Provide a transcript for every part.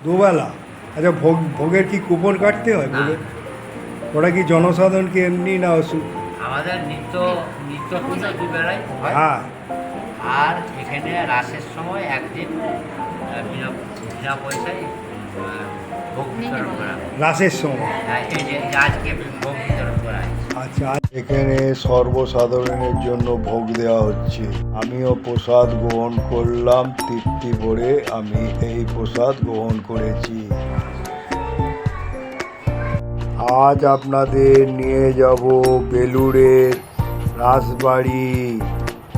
দুবেলা। আচ্ছা ভোগ ভোগের কি কুপন কাটতে হয় বলে ভোগের? ওটা কি জনসাধারণকে এমনি না ওষুধ আমাদের নিত্য নিত্য পুজো দুবেলায় হয়। হ্যাঁ। আর এখানে রাসের সময় একদিন বিনা বিনা পয়সায় ভোগ বিতরণ করা হয়। রাসের সময়। আর এই যে যে আজকে ভোগ হয় আচ্ছা এখানে সর্বসাধারণের জন্য ভোগ দেওয়া হচ্ছে। আমিও প্রসাদ গ্রহণ করলাম, তৃপ্তি ভরে আমি এই প্রসাদ গ্রহণ করেছি। আজ আপনাদের নিয়ে যাব বেলুড়ের রাসবাড়ি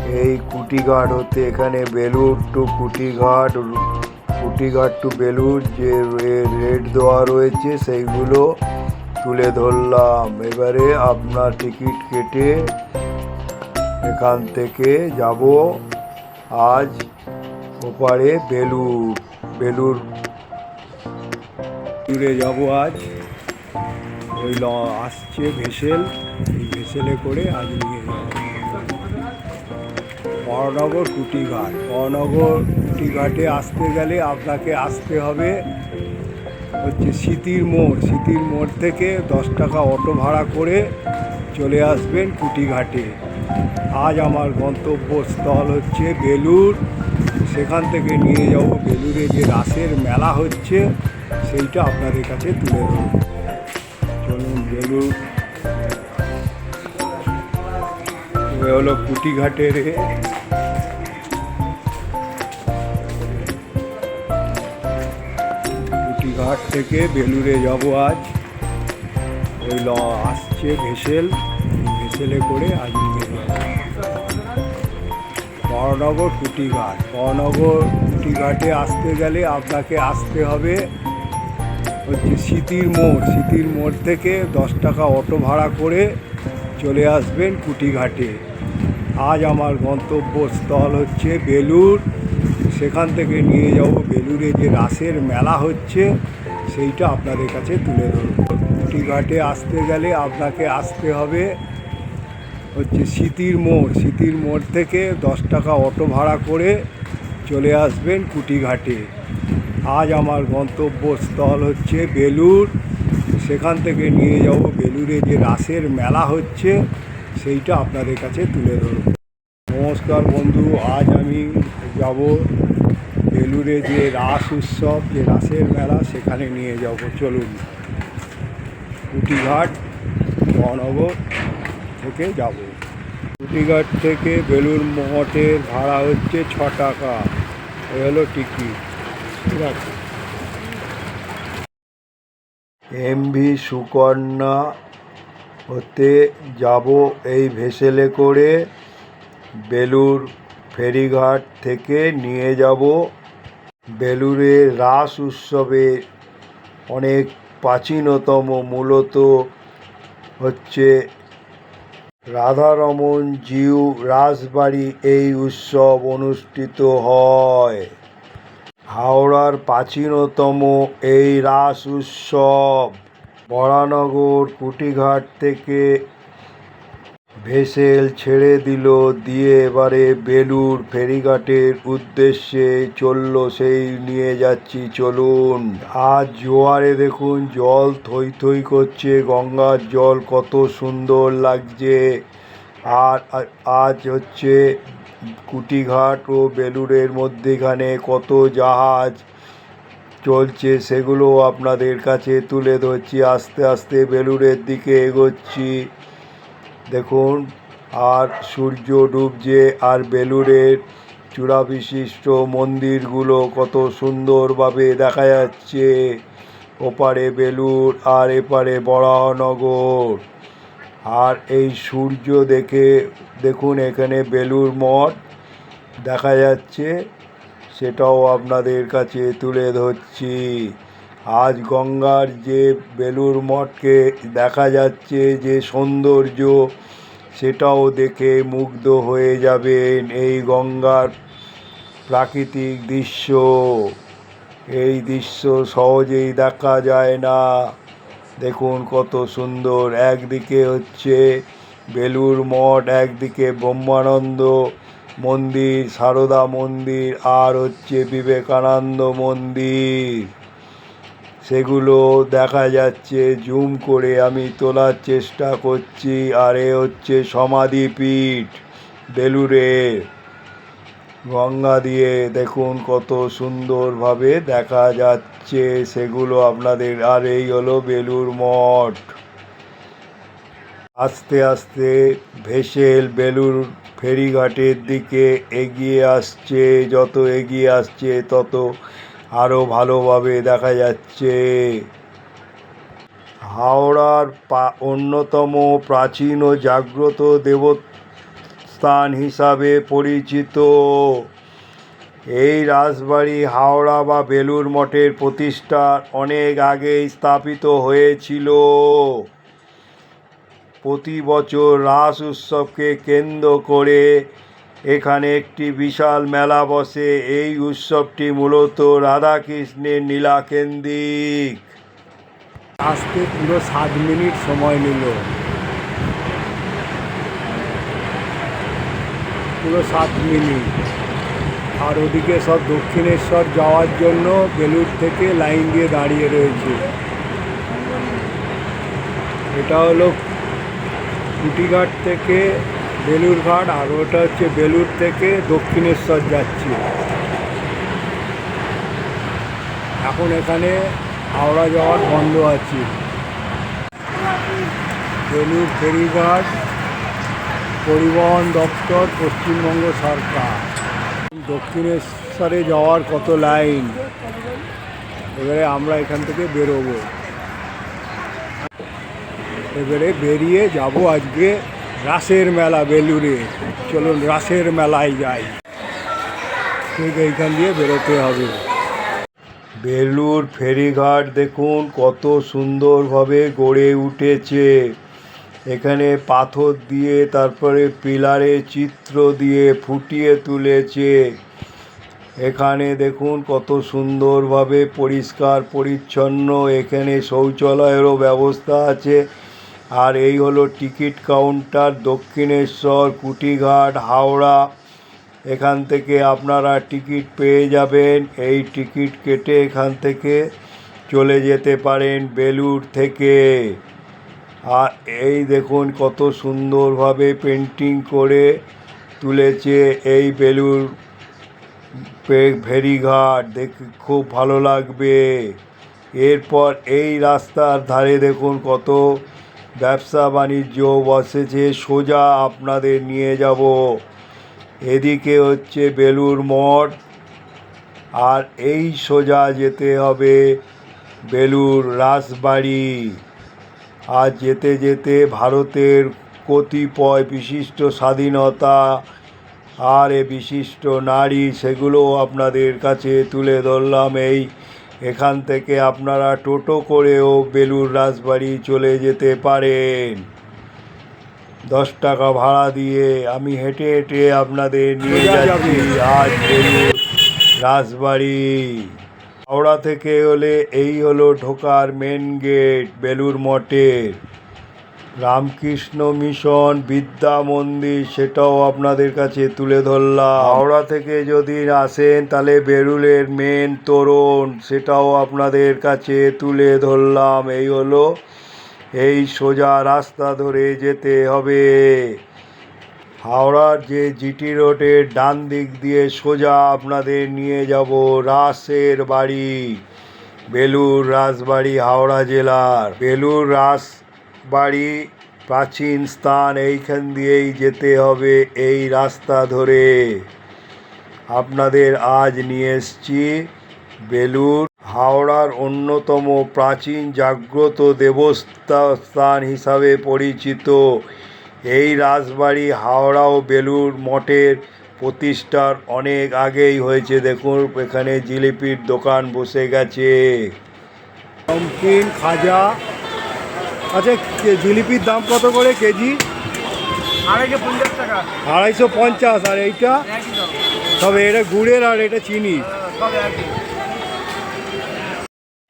এই কুটিঘাট হতে এখানে বেলুড় টু কুটিঘাট কুটিঘাট টু বেলুড় যে রে- রেট দেওয়া রয়েছে, সেইগুলো তুলে ধরলাম। এবারে আপনার টিকিট কেটে এখান থেকে যাব আজ ওপারে বেলুর বেলুর দূরে যাব আজ। ওই ল, আসছে ভেসেল। এই ভেসেলে করে আজ নিয়ে যাব। বড়নগর কুটিঘাট। বড়নগর কুটিঘাটে আসতে গেলে আপনাকে আসতে হবে হচ্ছে স্মৃতির মোড়। স্মৃতির মোড় থেকে দশ টাকা অটো ভাড়া করে চলে আসবেন কুটিঘাটে আজ আমার গন্তব্যস্থল হচ্ছে বেলুর সেখান থেকে নিয়ে যাব বেলুরে যে রাসের মেলা হচ্ছে, সেইটা আপনাদের কাছে তুলে ধরব। চলুন বেলুর হলো কুটিঘাটের কুটিঘাট থেকে বেলুড়ে যাব আজ। ওই ল আসছে ভেসেল। ভেসেলে করে আজ বড়নগর কুটিঘাট বড়নগর কুটিঘাটে আসতে গেলে আপনাকে আসতে হবে হচ্ছে স্মৃতির মোড়। স্মৃতির মোড় থেকে দশ টাকা অটো ভাড়া করে চলে আসবেন কুটিঘাটে আজ আমার গন্তব্যস্থল হচ্ছে বেলুর সেখান থেকে নিয়ে যাব বেলুরে যে রাসের মেলা হচ্ছে, সেইটা আপনাদের কাছে তুলে ধরব। কুটিঘাটে আসতে গেলে আপনাকে আসতে হবে হচ্ছে স্মৃতির মোড়। স্মৃতির মোড় থেকে দশ টাকা অটো ভাড়া করে চলে আসবেন কুটিঘাটে আজ আমার গন্তব্যস্থল হচ্ছে বেলুর সেখান থেকে নিয়ে যাব বেলুরে যে রাসের মেলা হচ্ছে, সেইটা আপনাদের কাছে তুলে ধরব। নমস্কার বন্ধু, আজ আমি যাব বেলুরে যে রাস উৎসব, যে রাসের মেলা, সেখানে নিয়ে যাব। চলুন। কুটিঘাট মহানগর থেকে যাব। কুটিঘাট থেকে বেলুর মঠের ভাড়া হচ্ছে ছ টাকা। এ হলো টিকিট। ঠিক আছে। এমভি সুকন্যা হতে যাব এই ভেসেলে করে বেলুর ফেরিঘাট থেকে নিয়ে যাব বেলুরে রাস উৎসবে অনেক প্রাচীনতম মূলত হচ্ছে রাধারমন জিউ রাসবাড়ি এই উৎসব অনুষ্ঠিত হয়। হাওড়ার প্রাচীনতম এই রাস উৎসব বরানগর, কুটিঘাট থেকে ভেসেল ছেড়ে দিল, দিয়ে এবারে বেলুর ফেরিঘাটের উদ্দেশ্যে চলল সেই নিয়ে যাচ্ছি, চলুন। আজ জোয়ারে দেখুন, জল থই থই করছে, গঙ্গার জল কত সুন্দর লাগছে। আর আজ হচ্ছে কুটিঘাট ও বেলুরের মধ্যেখানে কত জাহাজ চলছে সেগুলো আপনাদের কাছে তুলে ধরছি। আস্তে আস্তে বেলুরের দিকে এগোচ্ছি। দেখুন, আর সূর্য ডুবছে, আর বেলুড়ের চূড়া বিশিষ্ট মন্দিরগুলো কত সুন্দরভাবে দেখা যাচ্ছে। ওপারে বেলুর আর এপারে বরাহনগর আর এই সূর্য দেখে, দেখুন এখানে বেলুর মঠ দেখা যাচ্ছে। সেটাও আপনাদের কাছে তুলে ধরছি। আজ গঙ্গার যে বেলুর মঠকে দেখা যাচ্ছে, যে সৌন্দর্য, সেটাও দেখে মুগ্ধ হয়ে যাবেন এই গঙ্গার প্রাকৃতিক দৃশ্য। এই দৃশ্য সহজেই দেখা যায় না। দেখুন কত সুন্দর। একদিকে হচ্ছে বেলুর মঠ, একদিকে ব্রহ্মানন্দ মন্দির, সারদা মন্দির, আর হচ্ছে বিবেকানন্দ মন্দির। সেগুলো দেখা যাচ্ছে, জুম করে আমি তোলার চেষ্টা করছি। আর এ হচ্ছে সমাধিপীঠ বেলুড়ের গঙ্গা দিয়ে দেখুন কত সুন্দরভাবে দেখা যাচ্ছে সেগুলো আপনাদের। আর এই হলো বেলুর মঠ। আস্তে আস্তে ভেসেল বেলুর ফেরিঘাটের দিকে এগিয়ে আসছে। যত এগিয়ে আসছে, তত আরও ভালোভাবে দেখা যাচ্ছে। হাওড়ার অন্যতম প্রাচীন ও জাগ্রত দেবস্থান হিসাবে পরিচিত। এই রাজবাড়ি হাওড়া বা বেলুর মঠের প্রতিষ্ঠার অনেক আগেই স্থাপিত হয়েছিল। প্রতি বছর রাস উৎসবকে কেন্দ্র করে এখানে একটি বিশাল মেলা বসে। এই উৎসবটি মূলত রাধাকৃষ্ণের নীলাকেন্দ্রিক আসতে পুরো সাত মিনিট সময় নিল। পুরো সাত মিনিট। আর ওদিকে সব দক্ষিণেশ্বর যাওয়ার জন্য বেলুর থেকে লাইন দিয়ে দাঁড়িয়ে রয়েছে। এটা হলো কুটিঘাট থেকে বেলুর ঘাট, আর ওটা হচ্ছে বেলুর থেকে দক্ষিণেশ্বর যাচ্ছে। এখন এখানে হাওড়া যাওয়ার বন্ধ আছে। বেলুর ফেরিঘাট পরিবহন দপ্তর, পশ্চিমবঙ্গ সরকার। দক্ষিণেশ্বরে যাওয়ার কত লাইন? এবারে আমরা এখান থেকে বেরোবো। এবারে বেরিয়ে যাব আজকে রাসের মেলা বেলুরে চলুন রাসের মেলায় যাই। ঠিক এইখান দিয়ে বেরোতে হবে। বেলুর ফেরিঘাট দেখুন, কত সুন্দরভাবে গড়ে উঠেছে। এখানে পাথর দিয়ে, তারপরে পিলারে চিত্র দিয়ে ফুটিয়ে তুলেছে। এখানে দেখুন, কত সুন্দরভাবে পরিষ্কার, পরিচ্ছন্ন। এখানে শৌচালয়েরও ব্যবস্থা আছে। আর এই হলো টিকিট কাউন্টার, দক্ষিণেশ্বর, কুটিঘাট, হাওড়া। এখান থেকে আপনারা টিকিট পেয়ে যাবেন। এই টিকিট কেটে এখান থেকে চলে যেতে পারেন বেলুর থেকে। আর এই দেখুন কত সুন্দরভাবে পেন্টিং করে তুলেছে এই বেলুর ফেরিঘাট। দেখে, খুব ভালো লাগবে। এরপর এই রাস্তার ধারে দেখুন কত ব্যবসা বাণিজ্য বসেছে, সোজা আপনাদের নিয়ে যাব। এদিকে হচ্ছে বেলুর মঠ, আর এই সোজা যেতে হবে বেলুর রাসবাড়ি আর যেতে যেতে ভারতের কতিপয় বিশিষ্ট স্বাধীনতা আর এ বিশিষ্ট নারী, সেগুলো আপনাদের কাছে তুলে ধরলাম এই এখান থেকে আপনারা টোটো করেও বেলুর রাজবাড়ি চলে যেতে পারেন। দশ টাকা ভাড়া দিয়ে আমি হেঁটে হেঁটে আপনাদের নিয়ে যাচ্ছি আজ বেলুর রাজবাড়ি। হাওড়া থেকে হলে এই হলো ঢোকার মেন গেট বেলুর মঠের। রামকৃষ্ণ মিশন বিদ্যা মন্দির, সেটাও আপনাদের কাছে তুলে ধরলাম। হাওড়া থেকে যদি আসেন, তাহলে বেরুলের মেন তোরণ, সেটাও আপনাদের কাছে তুলে ধরলাম। এই হলো, এই সোজা রাস্তা ধরে যেতে হবে। হাওড়ার যে জিটি রোডের ডান দিক দিয়ে সোজা আপনাদের নিয়ে যাব, রাসের বাড়ি বেলুর রাসবাড়ি, হাওড়া জেলার। বেলুর রাস বাড়ি, প্রাচীন স্থান এইখান দিয়েই যেতে হবে এই রাস্তা ধরে। আপনাদের আজ নিয়ে এসছি বেলুর হাওড়ার অন্যতম প্রাচীন জাগ্রত দেবস্থান হিসাবে পরিচিত। এই রাজবাড়ি হাওড়া ও বেলুর মঠের প্রতিষ্ঠার অনেক আগেই হয়েছে। দেখুন, এখানে জিলিপির দোকান বসে গেছে। খাজা আচ্ছা জিলিপির দাম কত করে কেজি? আড়াইশো পঞ্চাশ টাকা। আড়াইশো পঞ্চাশ আর এইটা? তবে এটা গুড়ের আর এটা চিনি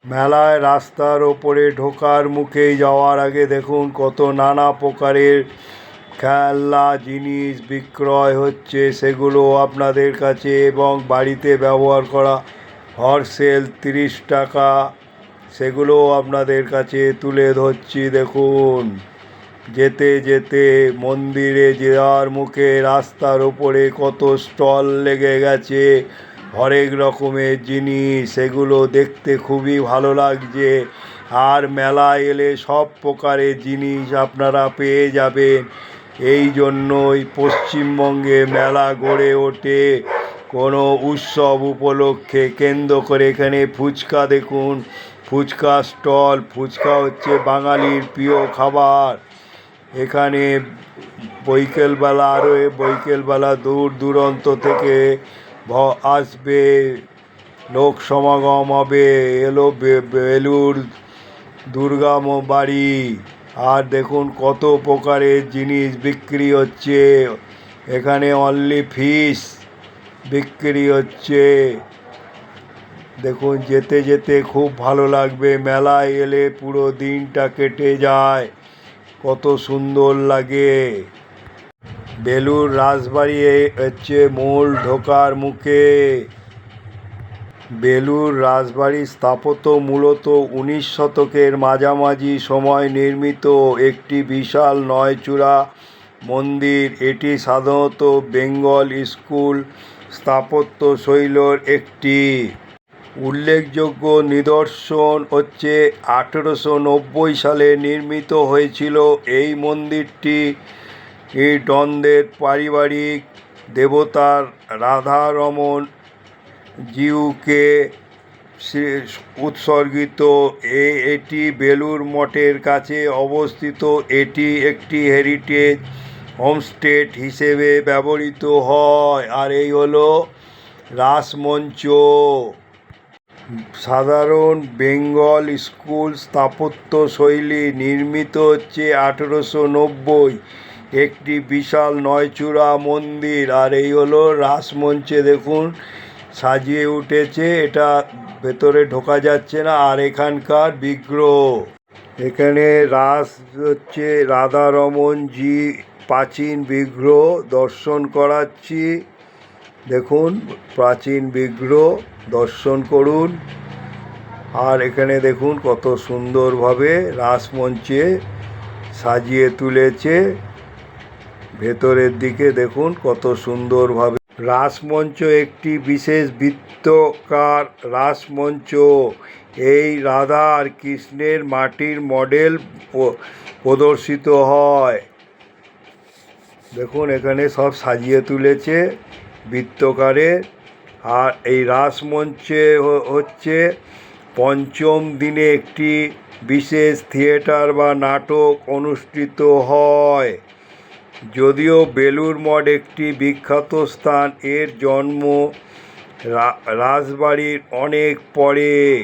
মেলায় রাস্তার ওপরে ঢোকার মুখে যাওয়ার আগে দেখুন কত নানা প্রকারের খেলনা জিনিস বিক্রয় হচ্ছে সেগুলো আপনাদের কাছে এবং বাড়িতে ব্যবহার করা। হরসেল তিরিশ টাকা। সেগুলো আপনাদের কাছে তুলে ধরছি, দেখুন। যেতে যেতে মন্দিরে যাওয়ার মুখে রাস্তার ওপরে কত স্টল লেগে গেছে, হরেক রকমের জিনিস, সেগুলো দেখতে খুবই ভালো লাগছে। আর মেলায় এলে সব প্রকারের জিনিস আপনারা পেয়ে যাবেন। এই জন্যই পশ্চিমবঙ্গে মেলা গড়ে ওঠে। কোনো উৎসব উপলক্ষে কেন্দ্র করে এখানে ফুচকা দেখুন ফুচকা স্টল, ফুচকা হচ্ছে বাঙালির প্রিয় খাবার। এখানে বৈকেলবেলা আরও বৈকেলবেলা দূর দূরান্ত থেকে ভ- আসবে, লোক সমাগম হবে, এলো বেলুর দুর্গা বাড়ি। আর দেখুন কত প্রকারের জিনিস বিক্রি হচ্ছে। এখানে অনলি ফিশ বিক্রি হচ্ছে। দেখুন, যেতে যেতে খুব ভালো লাগবে। মেলায় এলে পুরো দিনটা কেটে যায়। কত সুন্দর লাগে। বেলুর রাজবাড়ি হচ্ছে মূল ঢোকার মুখে। বেলুর রাজবাড়ির স্থাপত্য মূলত উনিশ শতকের মাঝামাঝি সময় নির্মিত। একটি বিশাল নয়চূড়া মন্দির। এটি সাধারণত বেঙ্গল স্কুল স্থাপত্য শৈলর একটি। উল্লেখযোগ্য নিদর্শন হচ্ছে আঠেরোশো নব্বই সালে নির্মিত হয়েছিল এই মন্দিরটি। দ্বন্দ্বের পারিবারিক দেবতার রাধারমন জিউকে উৎসর্গিত। এ এটি বেলুর মঠের কাছে অবস্থিত। এটি একটি হেরিটেজ হোমস্টেট হিসেবে ব্যবহৃত হয়। আর এই হলো রাসমঞ্চ। সাধারণ বেঙ্গল স্কুল স্থাপত্য শৈলী নির্মিত হচ্ছে আঠেরোশো নব্বই। একটি বিশাল নয়চূড়া মন্দির, আর এই হলো রাসমঞ্চে দেখুন, সাজিয়ে উঠেছে, এটা ভেতরে ঢোকা যাচ্ছে না, আর এখানকার বিগ্রহ। এখানে রাস হচ্ছে রাধারমন জি প্রাচীন বিগ্রহ, দর্শন করাচ্ছি। দেখুন, প্রাচীন বিগ্রহ, দর্শন করুন। আর এখানে দেখুন কত সুন্দরভাবে রাসমঞ্চে সাজিয়ে তুলেছে। ভেতরের দিকে দেখুন কত সুন্দরভাবে। রাসমঞ্চ একটি বিশেষ বৃত্তকার রাসমঞ্চ। এই রাধা আর কৃষ্ণের মাটির মডেল প্রদর্শিত হয়। দেখুন এখানে সব সাজিয়ে তুলেছে। বৃত্তকারে আর এই রাসমঞ্চে হচ্ছে পঞ্চম দিনে একটি বিশেষ থিয়েটার বা নাটক অনুষ্ঠিত হয়। যদিও বেলুর মঠ একটি বিখ্যাত স্থান, এর জন্ম রাজবাড়ির অনেক পরে।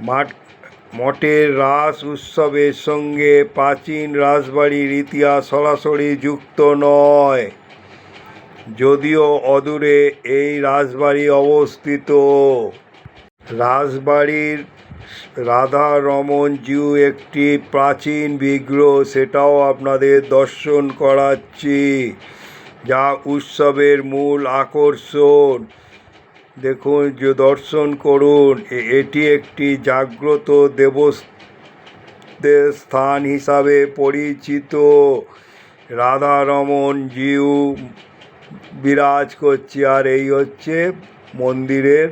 মাঠ, মঠের রাস উৎসবের সঙ্গে প্রাচীন রাজবাড়ির ইতিহাস সরাসরি যুক্ত নয়। যদিও অদূরে এই রাজবাড়ি অবস্থিত। রাজবাড়ির রাধা রমন জিউ একটি প্রাচীন বিগ্রহ, সেটাও আপনাদের দর্শন করাচ্ছি, যা উৎসবের মূল আকর্ষণ। দেখুন, যে দর্শন করুন এটি একটি জাগ্রত দেবদের স্থান হিসাবে পরিচিত। রাধারমন জিউ বিরাজ করছে আর এই হচ্ছে মন্দিরের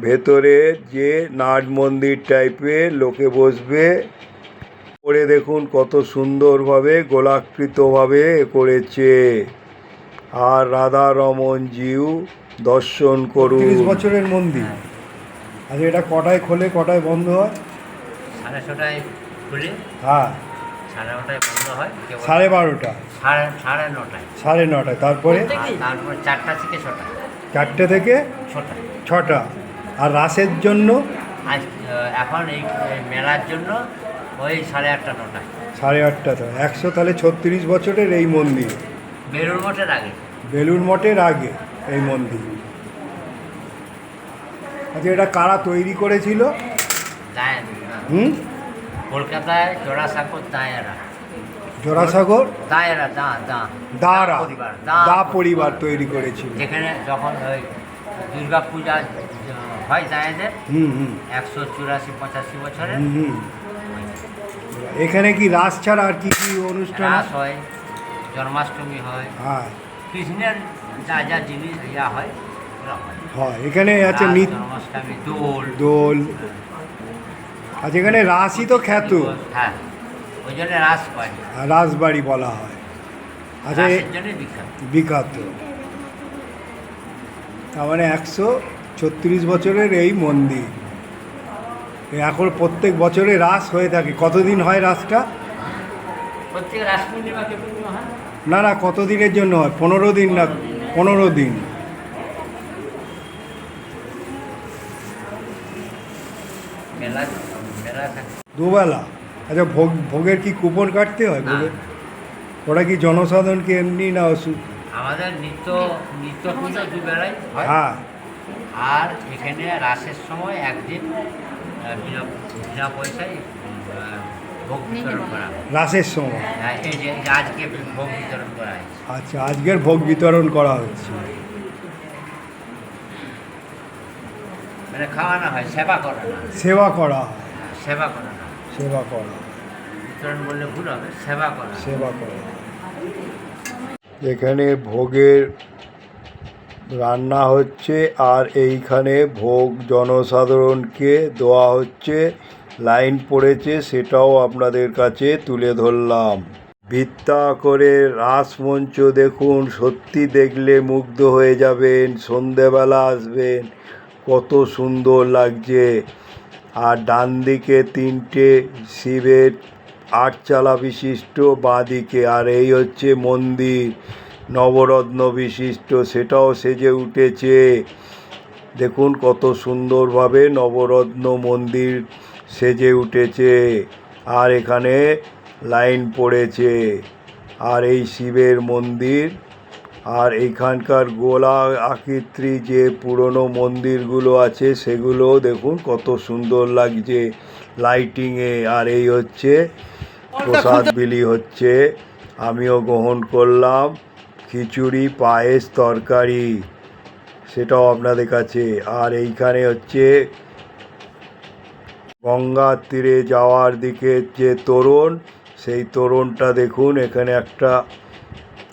ভেতরে যে নাট মন্দির টাইপের লোকে বসবে। করে দেখুন কত সুন্দরভাবে গোলাকৃতভাবে এ করেছে। আর রাধা রমন জিউ দর্শন করুন। তিরিশ বছরের মন্দির। আচ্ছা এটা কটায় খোলে কটায় বন্ধ হয়? সাড়ে ছটায় খুলে। হ্যাঁ। সাড়ে নটায় বন্ধ হয়। সাড়ে বারোটা সাড়ে সাড়ে নটায়। সাড়ে নটায় তারপরে? তারপর চারটা থেকে ছটা। চারটে থেকে? ছটা। ছটা। আর রাসের জন্য? আজ এখন এই মেলার জন্য ওই সাড়ে আটটা নটায় সাড়ে আটটা তো। একশো তাহলে ছত্রিশ বছরের এই মন্দির। বেলুর মঠের আগে। বেলুর মঠের আগে এই মন্দির। আচ্ছা এটা কারা তৈরি করেছিল? হুম? কলকাতায় জোড়াসাঁকোর দায়েরা জোড়াসাগর? দায়েরা দা দা। দারা। পরিবার দা পরিবার। তৈরি করেছিল। যেখানে যখন ওই দুর্গা পূজা হয় হুম একশো চুরাশি পঁচাশি হুম। এখানে কি রাস ছাড়া আর কি কি অনুষ্ঠান? রাস হয় জন্মাষ্টমী হয় হ্যাঁ। কৃষ্ণের যা যা জিনিস ইয়া হয় হয়। এখানে আছে জন্মাষ্টমী দোল। দোল। আচ্ছা এখানে রাসই তো খ্যাত। হ্যাঁ। ওই জন্য আর রাসবাড়ি বলা হয়। আচ্ছা বিখ্যাত। তার মানে একশো ছত্রিশ বছরের এই মন্দির। এখন প্রত্যেক বছরে রাস হয়ে থাকে। কতদিন হয় রাসটা? না না কত দিনের জন্য হয়? পনেরো দিন না পনেরো দিন। দুবেলা। আচ্ছা ভোগ ভোগের কি কুপন কাটতে হয়। ভোগের ওরা কি জনসাধারণকে এমনি না ওষুধ আমাদের নিত্য নিত্য পুজো দুবেলায় হয়। হ্যাঁ। আর এখানে রাসের সময় একদিন বিনা বিনা পয়সায় ভোগ বিতরণ করা হয়। রাসের সময়? হ্যাঁ, এই যে এই যে আজকে ভোগ বিতরণ করা হয়েছে আচ্ছা আজকের ভোগ বিতরণ করা হচ্ছে। মানে খাওয়ানো হয় সেবা করানো হয়। সেবা করা হয় সেবা করানো হয়। সেবা করা। বিতরণ বললে ভুল হবে সেবা করা। সেবা করা। এখানে ভোগের রান্না হচ্ছে আর এইখানে ভোগ জনসাধারণকে দেওয়া হচ্ছে। লাইন পড়েছে সেটাও আপনাদের কাছে তুলে ধরলাম। ভিত্তা করে রাসমঞ্চ দেখুন সত্যি দেখলে মুগ্ধ হয়ে যাবেন সন্ধেবেলা আসবেন। কত সুন্দর লাগছে। আর ডান দিকে তিনটে শিবের আটচালা বিশিষ্ট বাঁদিকে আর এই হচ্ছে মন্দির, নবরত্ন বিশিষ্ট, সেটাও সেজে উঠেছে। দেখুন কত সুন্দরভাবে নবরত্ন মন্দির সেজে উঠেছে। আর এখানে লাইন পড়েছে। আর এই শিবের মন্দির আর এইখানকার গোলা আকৃতি যে পুরনো মন্দিরগুলো আছে সেগুলো দেখুন কত সুন্দর লাগছে লাইটিংয়ে আর এই হচ্ছে প্রসাদ বিলি হচ্ছে, আমিও গ্রহণ করলাম। খিচুড়ি, পায়েস, তরকারি, সেটাও আপনাদের কাছে। আর এইখানে হচ্ছে গঙ্গার তীরে যাওয়ার দিকে যে তোরণ, সেই তোরণটা দেখুন, এখানে একটা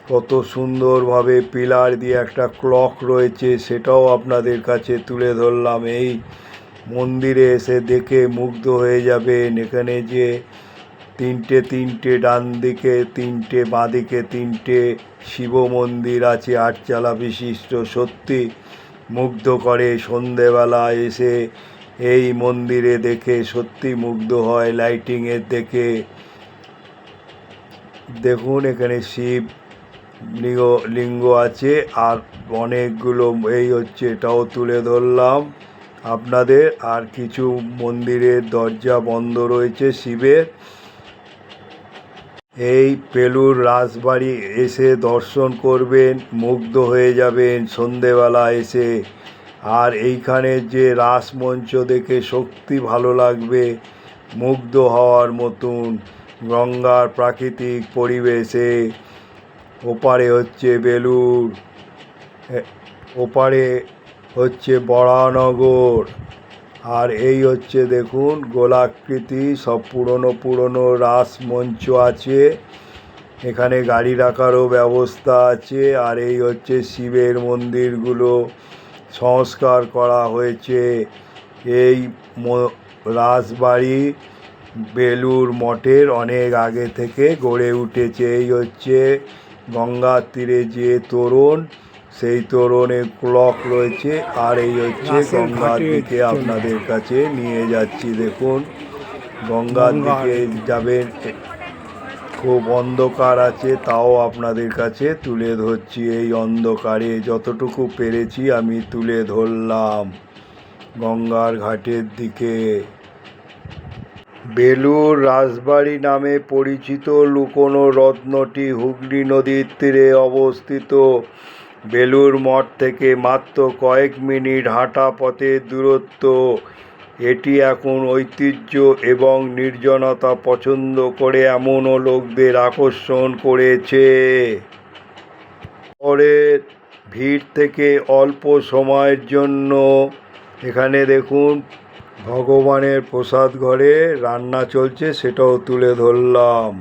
কত সুন্দরভাবে পিলার দিয়ে একটা ক্লক রয়েছে, সেটাও আপনাদের কাছে তুলে ধরলাম। এই মন্দিরে এসে দেখে মুগ্ধ হয়ে যাবেন। এখানে যে তিনটে তিনটে ডান দিকে, তিনটে বাঁদিকে তিনটে শিব মন্দির আছে, আটচালা বিশিষ্ট, সত্যি মুগ্ধ করে সন্ধেবেলা এসে এই মন্দিরে দেখে সত্যি মুগ্ধ হয়, লাইটিংয়ের দেখে। দেখুন এখানে শিব লিঙ্গ লিঙ্গ আছে আর অনেকগুলো, এই হচ্ছে এটাও তুলে ধরলাম আপনাদের। আর কিছু মন্দিরের দরজা বন্ধ রয়েছে শিবের। এই পেলুর রাজবাড়ি এসে দর্শন করবেন, মুগ্ধ হয়ে যাবেন সন্ধেবেলা এসে। আর এইখানে যে রাসমঞ্চ দেখে সত্যি ভালো লাগবে, মুগ্ধ হওয়ার মতন গঙ্গার প্রাকৃতিক পরিবেশে। ওপারে হচ্ছে বেলুর ওপারে হচ্ছে বরানগর, আর এই হচ্ছে দেখুন গোলাকৃতি, সব পুরনো পুরনো রাস মঞ্চ আছে। এখানে গাড়ি রাখারও ব্যবস্থা আছে, আর এই হচ্ছে শিবের মন্দিরগুলো সংস্কার করা হয়েছে। এই রাসবাড়ি বেলুর মঠের অনেক আগে থেকে গড়ে উঠেছে। এই হচ্ছে গঙ্গার তীরে যে তোরণ সেই তোরণে ক্লক রয়েছে আর এই হচ্ছে গঙ্গার দিকে আপনাদের কাছে নিয়ে যাচ্ছি দেখুন। গঙ্গার দিকে যাবেন খুব অন্ধকার আছে তাও আপনাদের কাছে তুলে ধরছি এই অন্ধকারে। যতটুকু পেরেছি আমি তুলে ধরলাম গঙ্গার ঘাটের দিকে। বেলুর রাজবাড়ি নামে পরিচিত লুকোনো রত্নটি হুগলি নদীর তীরে অবস্থিত। বেলুর মঠ থেকে মাত্র কয়েক মিনিট হাঁটা পথের দূরত্ব। এটি এখন ঐতিহ্য এবং নির্জনতা পছন্দ করে এমনও লোকদের আকর্ষণ করেছে। শহরের ভিড় থেকে অল্প সময়ের জন্য এখানে দেখুন ভগবানের প্রসাদ ঘরে রান্না চলছে, সেটাও তুলে ধরলাম।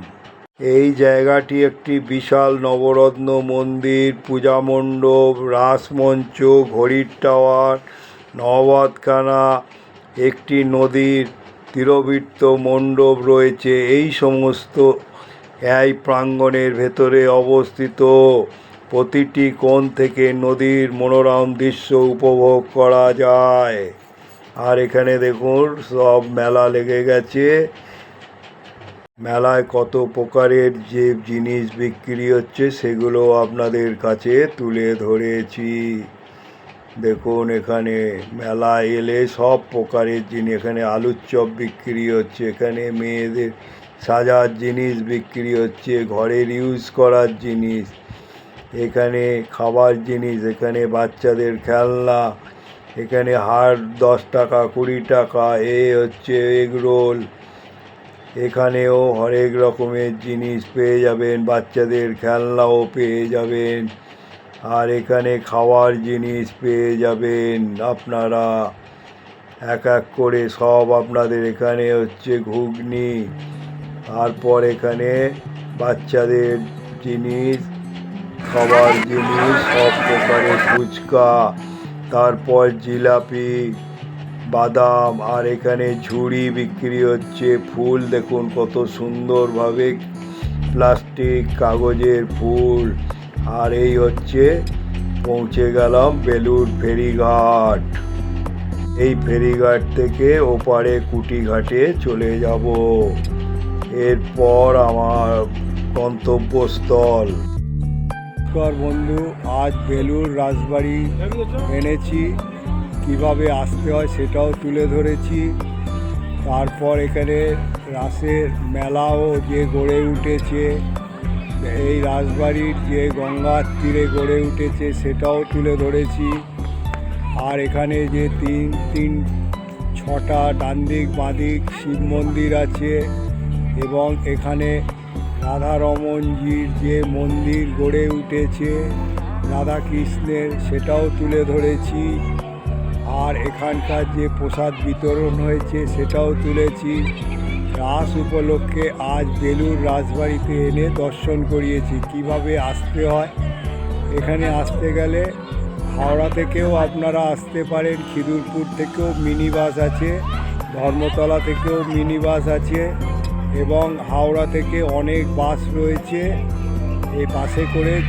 এই জায়গাটি একটি বিশাল নবরত্ন মন্দির, পূজা মণ্ডপ, রাসমঞ্চ, ঘড়ির টাওয়ার নবাবখানা একটি নদীর তীরবৃত্ত মণ্ডপ রয়েছে। এই সমস্ত এই প্রাঙ্গণের ভেতরে অবস্থিত প্রতিটি কোণ থেকে নদীর মনোরম দৃশ্য উপভোগ করা যায়। আর এখানে দেখুন, সব মেলা লেগে গেছে। মেলায় কত প্রকারের যে জিনিস বিক্রি হচ্ছে, সেগুলো আপনাদের কাছে তুলে ধরেছি। দেখুন, এখানে মেলা এলে সব প্রকারের জিনিস, এখানে আলুর চপ বিক্রি হচ্ছে, এখানে মেয়েদের সাজার জিনিস বিক্রি হচ্ছে, ঘরের ইউজ করার জিনিস, এখানে খাবার জিনিস, এখানে বাচ্চাদের খেলনা এখানে হার দশ টাকা, কুড়ি টাকা, এ হচ্ছে এগ রোল। এখানেও হরেক রকমের জিনিস পেয়ে যাবেন, বাচ্চাদের খেলনাও পেয়ে যাবেন। আর এখানে খাওয়ার জিনিস পেয়ে যাবেন আপনারা। এক এক করে সব আপনাদের এখানে হচ্ছে ঘুগনি। তারপর এখানে বাচ্চাদের জিনিস খাবার জিনিস, সব প্রকারের ফুচকা। তারপর জিলাপি, বাদাম, আর এখানে ঝুড়ি বিক্রি হচ্ছে। ফুল দেখুন কত সুন্দরভাবে প্লাস্টিক, কাগজের ফুল। আর এই হচ্ছে পৌঁছে গেলাম বেলুর ফেরিঘাট। এই ফেরিঘাট থেকে ওপারে কুটিঘাটে চলে যাব। এরপর আমার গন্তব্যস্থল। নমস্কার বন্ধু, আজ বেলুর রাজবাড়ি এনেছি। কীভাবে আসতে হয় সেটাও তুলে ধরেছি। তারপর এখানে রাসের মেলাও যে গড়ে উঠেছে, এই রাজবাড়ির যে গঙ্গার তীরে গড়ে উঠেছে সেটাও তুলে ধরেছি। আর এখানে যে তিন তিন, ছটা ডান্দিক, বাঁদিক শিব মন্দির আছে এবং এখানে রাধারমনজির যে মন্দির গড়ে উঠেছে রাধা কৃষ্ণের সেটাও তুলে ধরেছি। আর এখানকার যে প্রসাদ বিতরণ হয়েছে, সেটাও তুলেছি। রাস উপলক্ষে আজ বেলুর রাজবাড়িতে এনে দর্শন করিয়েছি। কীভাবে আসতে হয়? এখানে আসতে গেলে হাওড়া থেকেও আপনারা আসতে পারেন, খিদুরপুর থেকেও মিনি বাস আছে, ধর্মতলা থেকেও মিনি বাস আছে। এবং হাওড়া থেকে অনেক বাস রয়েছে। এই বাসে করে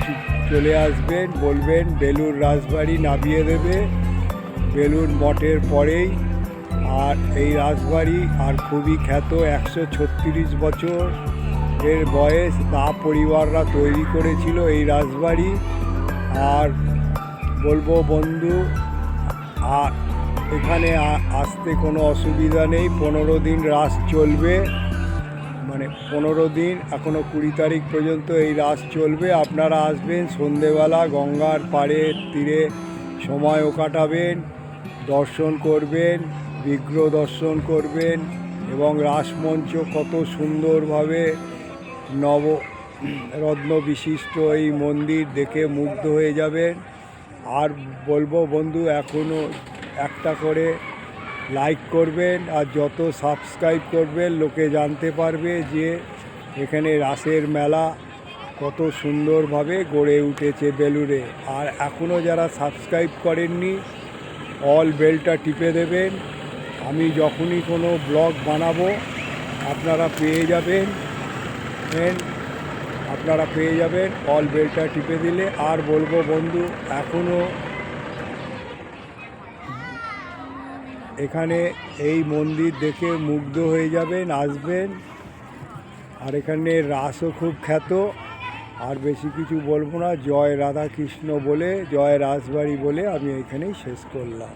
চলে আসবেন, বলবেন বেলুর রাজবাড়ি নামিয়ে দেবে। বেলুর মঠের পরেই। আর এই রাজবাড়ি আর খুবই খ্যাত একশো ছত্রিশ বছর এর বয়স দা পরিবাররা তৈরি করেছিল এই রাজবাড়ি। আর বলব বন্ধু, আর এখানে আসতে কোনো অসুবিধা নেই, পনেরো দিন রাস চলবে। মানে পনেরো দিন এখনও কুড়ি তারিখ পর্যন্ত এই রাস চলবে। আপনারা আসবেন সন্ধেবেলা, গঙ্গার পাড়ে, তীরে সময়ও কাটাবেন, দর্শন করবেন, বিগ্রহ দর্শন করবেন এবং রাসমঞ্চ কত সুন্দরভাবে নব, রত্ন বিশিষ্ট এই মন্দির দেখে মুগ্ধ হয়ে যাবেন। আর বলব বন্ধু এখনও একটা করে লাইক করবেন আর যত সাবস্ক্রাইব করবেন, লোকে জানতে পারবে যে এখানে রাসের মেলা কত সুন্দরভাবে গড়ে উঠেছে বেলুড়ে। আর এখনও যারা সাবস্ক্রাইব করেননি অল বেলটা টিপে দেবেন। আমি যখনই কোনো ব্লগ বানাবো, আপনারা পেয়ে যাবেন। আপনারা পেয়ে যাবেন অল বেলটা টিপে দিলে। আর বলব বন্ধু এখনও এখানে এই মন্দির দেখে মুগ্ধ হয়ে যাবেন, আসবেন। আর এখানে রাসও খুব খ্যাত। আর বেশি কিছু বলব না, জয় রাধা কৃষ্ণ বলে, জয় রাসবাড়ি বলে আমি এখানেই শেষ করলাম।